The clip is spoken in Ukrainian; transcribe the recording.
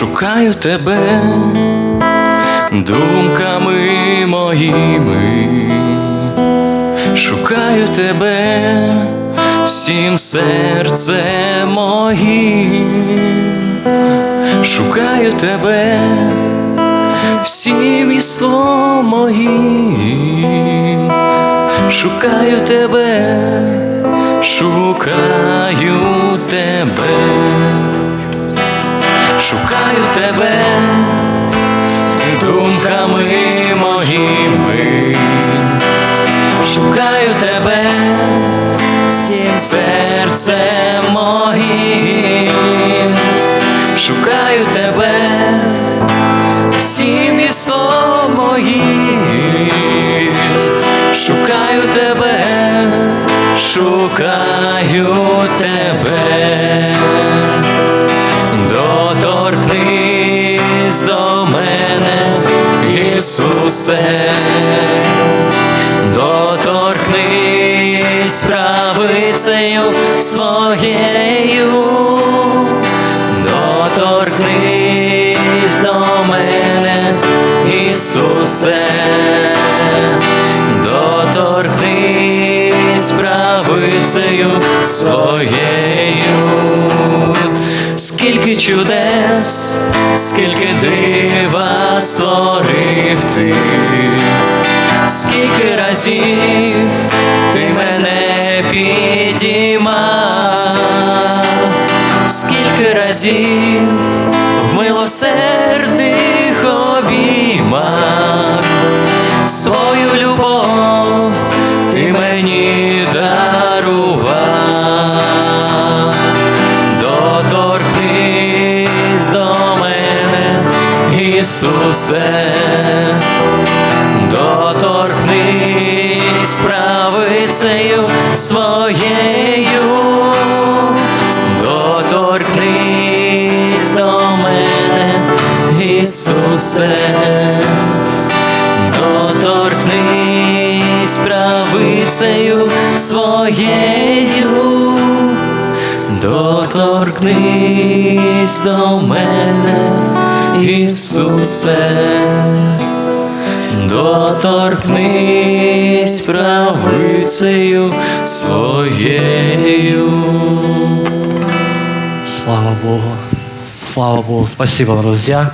шукаю тебе думками моїми, шукаю тебе всім серцем моїм, шукаю тебе всім містом моїм, шукаю тебе, шукаю шукаю тебе. Думками моїми, шукаю тебе. Всім серцем моїм, шукаю тебе. Всім містом моїм, шукаю тебе, шукаю тебе, Ісусе, доторкнись правицею своєю, доторкнись до мене, Ісусе, доторкнись правицею своєю, скільки чудес, скільки дива створив ти, скільки разів ти мене підіймав, скільки разів в милосердних обіймах Ісусе, доторкнись правицею своєю, доторкнись до мене, Ісусе, доторкнись правицею своєю, доторкнись до мене, Ісусе, доторкнись правицею своєю. Слава Богу. Слава Богу. Спасибо, друзья.